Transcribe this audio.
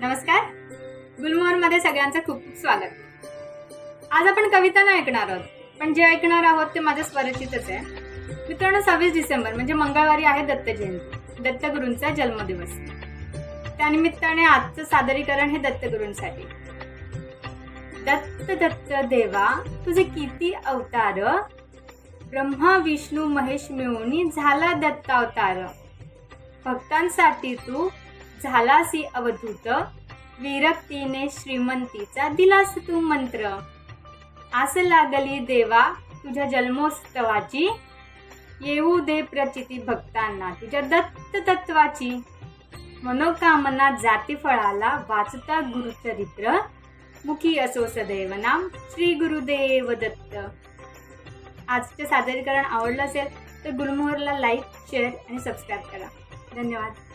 नमस्कार. गुलमोहरमध्ये सगळ्यांचं खूप खूप स्वागत. आज आपण कविता नाही ऐकणार आहोत पण जे ऐकणार आहोत ते माझ्या स्वरचितच आहे. मित्रांनो सव्वीस डिसेंबर म्हणजे मंगळवारी आहे दत्त जयंती दत्तगुरूंचा जन्मदिवस. त्यानिमित्ताने आजचं सादरीकरण हे दत्तगुरूंसाठी दत्त दत्त देवा तुझे किती अवतार. ब्रह्मा विष्णू महेश मिळून झाला दत्तावतार. भक्तांसाठी तू झालासी अवधूत विरक्तीने श्रीमंतीचा दिलास तू मंत्र. आस लागली देवा तुझ्या जन्मोत्सवाची येऊ दे प्रचिती भक्तांना तुझ्या दत्त तत्वाची. मनोकामना जाती फळाला वाचता गुरुचरित्र मुखी असो सदैव नाम श्री गुरुदेव दत्त. आजचं सादरीकरण आवडलं असेल तर गुलमोहरला लाईक शेअर आणि सबस्क्राईब करा. धन्यवाद.